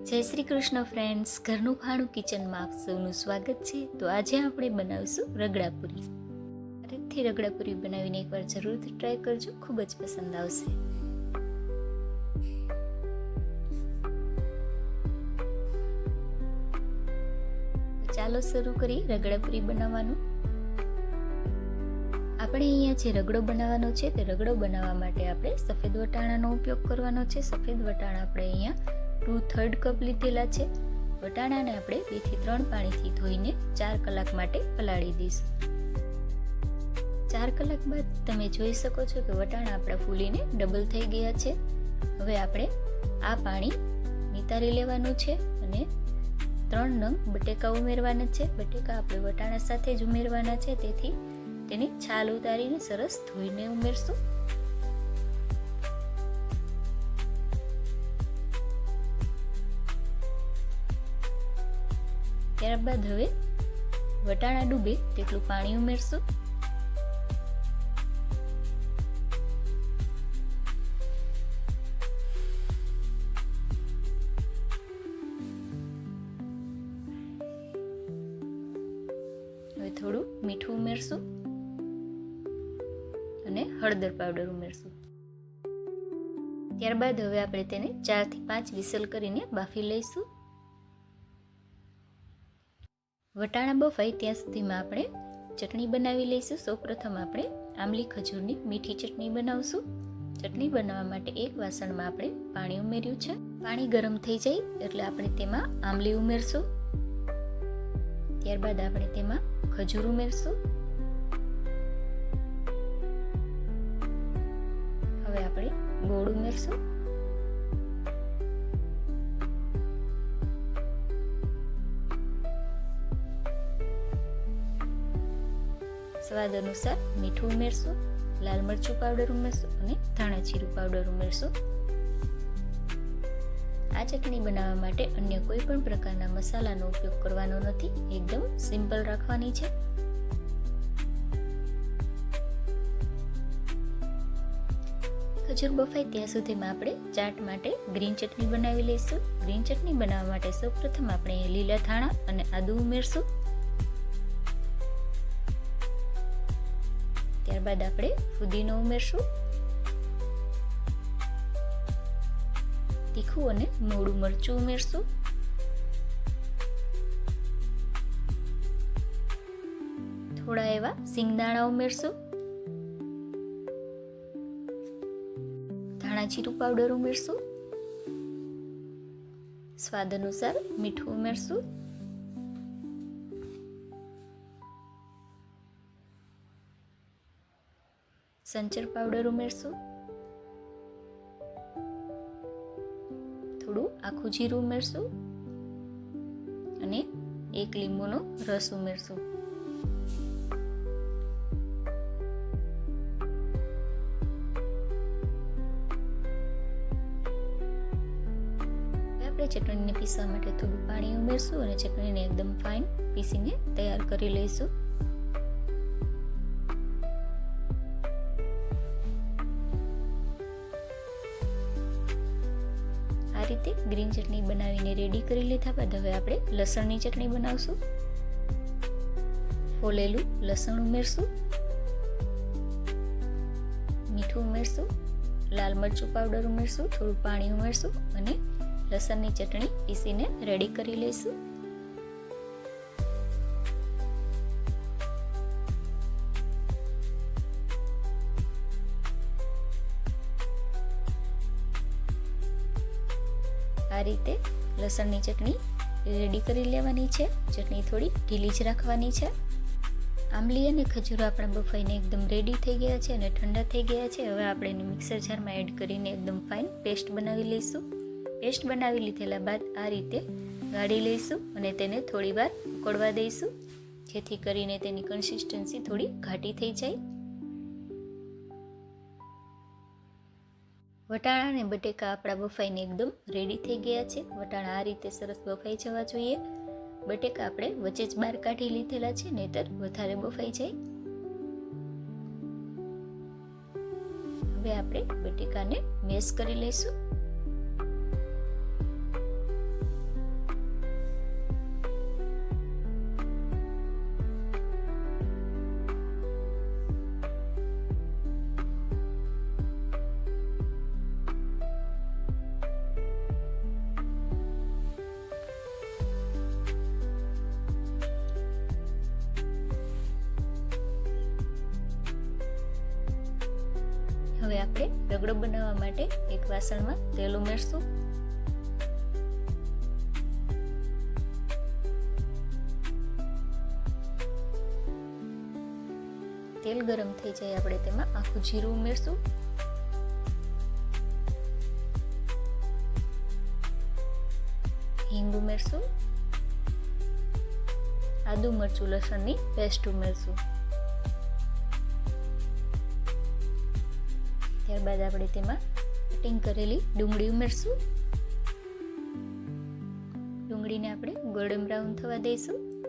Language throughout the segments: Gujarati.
જય શ્રી કૃષ્ણ ફ્રેન્ડ્સ ઘરનું ખાણું કિચનમાં આપ સૌનું સ્વાગત છે. તો આજે આપણે બનાવીશું રગડાપુરી. ફરીથી રગડાપુરી બનાવીને એકવાર જરૂરથી ટ્રાય કરજો. ખૂબ જ પસંદ આવશે. ચાલો શરૂ કરીએ રગડાપુરી બનાવવાનું. આપણે અહીંયા જે રગડો બનાવવાનો છે તે રગડો બનાવવા માટે આપણે સફેદ વટાણાનો ઉપયોગ કરવાનો છે. સફેદ વટાણા આપણે અહીંયા ટુ થર્ડ કપ લીધેલા છે. વટાણાને આપણે બેથી ત્રણ પાણીથી ધોઈને ચાર કલાક માટે પલાળી દઈશું. ચાર કલાક બાદ તમે જોઈ શકો છો કે વટાણા આપણા ફૂલીને ડબલ થઈ ગયા છે. હવે આપણે આ પાણી નિતારી લેવાનું છે અને ત્રણ નંગ બટેકા ઉમેરવાના છે. બટેકા આપણે વટાણા સાથે જ ઉમેરવાના છે, તેથી તેની છાલ ઉતારીને સરસ ધોઈને ઉમેરશું. ત્યારબાદ હવે વટાણા ડૂબે તેટલું પાણી ઉમેરશું. હવે થોડું મીઠું ઉમેરશું અને હળદર પાવડર ઉમેરશું. ત્યારબાદ હવે આપણે તેને ચારથી પાંચ વિસલ કરીને બાફી લઈશું. વટાણા બફાય ત્યાં સુધીમાં આપણે ચટણી બનાવી લઈશું. સૌપ્રથમ આપણે આંબલી, ખજૂરની મીઠી ચટણી બનાવશું. ચટણી બનાવવા માટે એક વાસણમાં આપણે પાણી ઉમેર્યું છે. પાણી ગરમ થઈ જાય એટલે આપણે તેમાં આંબલી ઉમેરશું. ત્યારબાદ આપણે તેમાં ખજૂર ઉમેરશું. હવે આપણે ગોળ ઉમેરશું. સ્વાદ અનુસાર મીઠું ઉમેરશું, લાલ મરચું પાવડર ઉમેરશું અને ધાણા જીરું પાવડર ઉમેરશું. આ ચટણી બનાવવા માટે અન્ય કોઈ પણ પ્રકારના મસાલાનો ઉપયોગ કરવાનો નથી, એકદમ સિમ્પલ રાખવાની છે. ખજૂર બફાય ત્યાં સુધીમાં આપણે ચાટ માટે ગ્રીન ચટણી બનાવી લઈશું. ગ્રીન ચટણી બનાવવા માટે સૌપ્રથમ આપણે લીલા ધાણા અને આદુ ઉમેરશું. ત્યારબાદ આપણે ફુદીનો ઉમેરશું. તીખું અને મોડું મરચું ઉમેરશું. થોડા એવા સિંગદાણા ઉમેરશું. ધાણા જીરું પાવડર ઉમેરશું. સ્વાદ અનુસાર મીઠું ઉમેરશું. સંચર પાવડર ઉમેરશું. થોડું આખું જીરું ઉમેરશું. અને એક લીંબુનો રસ ઉમેરશું. આપણે ચટણીને પીસવા માટે થોડું પાણી ઉમેરશું અને ચટણીને એકદમ ફાઇન પીસીને તૈયાર કરી લઈશું. ગ્રીન ચટણી બનાવીને રેડી કરી લીધા બાદ હવે આપણે લસણની ચટણી બનાવશું. ફોલેલું લસણ ઉમેરશું. મીઠું ઉમેરશું. લાલ મરચું પાવડર ઉમેરશું. થોડું પાણી ઉમેરશું અને લસણની ચટણી પીસીને રેડી કરી લઈશું. આ રીતે લસણની ચટણી રેડી કરી લેવાની છે. ચટણી થોડી ઢીલી જ રાખવાની છે. આંબલી અને ખજૂરો આપણા બફાઈને એકદમ રેડી થઈ ગયા છે અને ઠંડા થઈ ગયા છે. હવે આપણે એને મિક્સર જારમાં એડ કરીને એકદમ ફાઇન પેસ્ટ બનાવી લઈશું. પેસ્ટ બનાવી લીધેલા બાદ આ રીતે ગાળી લઈશું અને તેને થોડીવાર ઉકળવા દઈશું. જેથી કરીને તેની કન્સિસ્ટન્સી થોડી ઘાટી થઈ જાય. વટાણા અને બટેકા આપણા બફાઈને એકદમ રેડી થઈ ગયા છે. વટાણા આ રીતે સરસ બફાઈ જવા જોઈએ. બટેકા આપણે વચ્ચે જ બહાર કાઢી લીધેલા છે, નહીતર વધારે બફાઈ જાય. હવે આપણે બટેકાને મેશ કરી લઈશું. હવે આપણે રગડો બનાવવા માટે એક વાસણમાં તેલ ઉમેરશું. તેલ ગરમ થઈ જાય આપણે તેમાં આખું જીરું ઉમેરશું. હિંગ ઉમેરશું. આદુ મરચું લસણની પેસ્ટ ઉમેરશું. ત્યારબાદ આપણે તેમાં કટિંગ કરેલી ડુંગળી ઉમેરશું. ડુંગળીને આપણે ગોલ્ડન બ્રાઉન થવા દઈશું.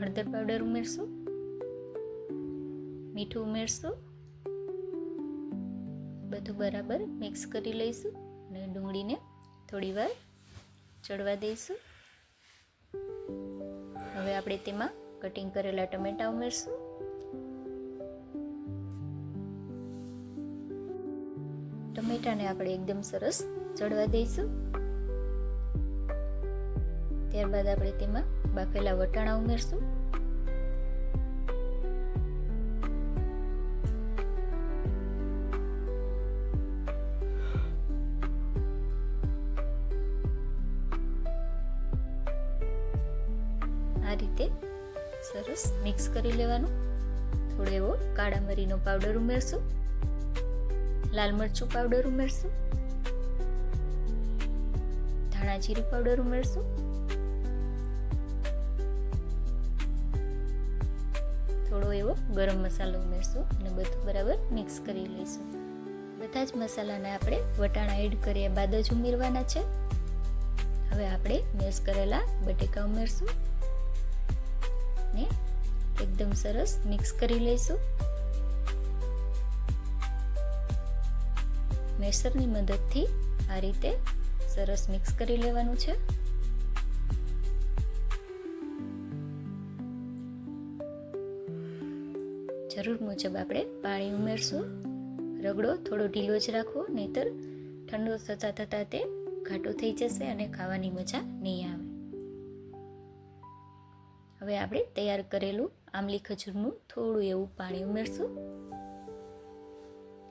હળદર પાવડર ઉમેરશું. મીઠું ઉમેરશું. બધું બરાબર મિક્સ કરી લઈશું અને ડુંગળીને થોડી વાર ચડવા દઈશું. હવે આપણે તેમાં કટિંગ કરેલા ટમેટા ઉમેરશું. ટમેટાને આપણે એકદમ સરસ ચડવા દઈશું. ત્યારબાદ આપણે તેમાં બાફેલા વટાણા ઉમેરશું. આ રીતે સરસ મિક્સ કરી લેવાનું. થોડો એવો કાળા મરીનો પાવડર ઉમેરશું. લાલ મરચું પાવડર ઉમેરશું. ધાણા જીરું પાવડર ઉમેરશું. થોડો એવો ગરમ મસાલો ઉમેરશું અને બધું બરાબર મિક્સ કરી લઈશું. બધા જ મસાલાને આપણે વટાણા એડ કર્યા બાદ જ ઉમેરવાના છે. હવે આપણે મેશ કરેલા બટેકા ઉમેરશું. ને એકદમ સરસ મિક્સ કરી લઈશું. મેસરની મદદથી આ રીતે સરસ મિક્સ કરી લેવાનું છે. જરૂર મુજબ આપણે પાણી ઉમેરશું. રગડો થોડો ઢીલો જ રાખવો, નહીતર ઠંડો થતાં થતાં તે ઘાટો થઈ જશે અને ખાવાની મજા નહીં આવે. હવે આપણે તૈયાર કરેલું આમલી ખજૂરનું થોડું એવું પાણી ઉમેરશું.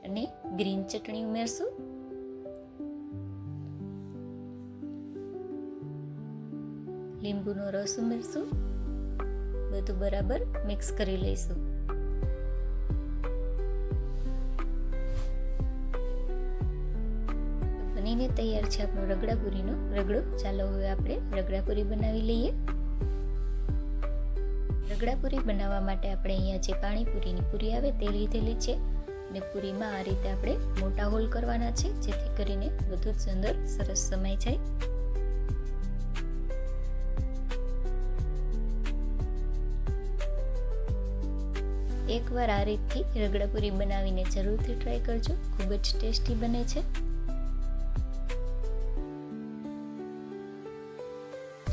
અને ગ્રીન ચટણી ઉમેરશું. લીંબુનો રસ ઉમેરશું. બધું બરાબર મિક્સ કરી લઈશું. બનીને તૈયાર છે આપણો રગડાપુરીનો રગડો. ચાલો હવે આપણે રગડાપુરી બનાવી લઈએ. રગડાપુરી બનાવવા માટે આપણે અહીંયા જે પાણીપુરીની પૂરી આવે તે લીધેલી છે. અને પૂરીમાં આ રીતે આપણે મોટા હોલ કરવાના છે, જેથી કરીને બધું જ અંદર સરસ સમાઈ જાય. એકવાર આ રીતથી રગડાપુરી બનાવીને જરૂરથી ટ્રાય કરજો, ખૂબ જ ટેસ્ટી બને છે.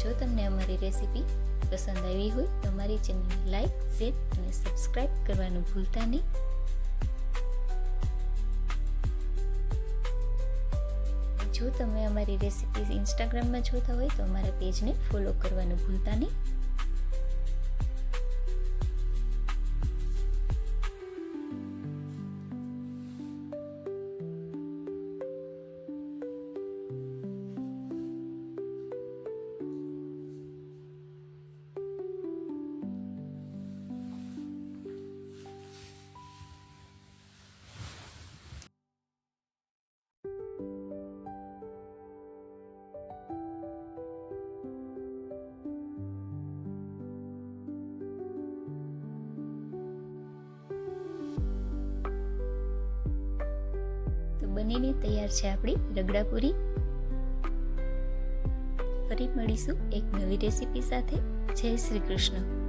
જો તમને અમારી રેસીપી પસંદ આવી હોય, તો અમારી ચેનલને લાઈક, શેર અને સબસ્ક્રાઈબ કરવાનું ભૂલતા નહીં. જો તમે અમારી રેસીપી ઇન્સ્ટાગ્રામમાં જોતા હોય તો અમારા પેજને ફોલો કરવાનું ભૂલતા નહીં. બનીને તૈયાર છે આપણી રગડાપુરી ફરી મળીશું એક નવી રેસીપી સાથે. જય શ્રી કૃષ્ણ.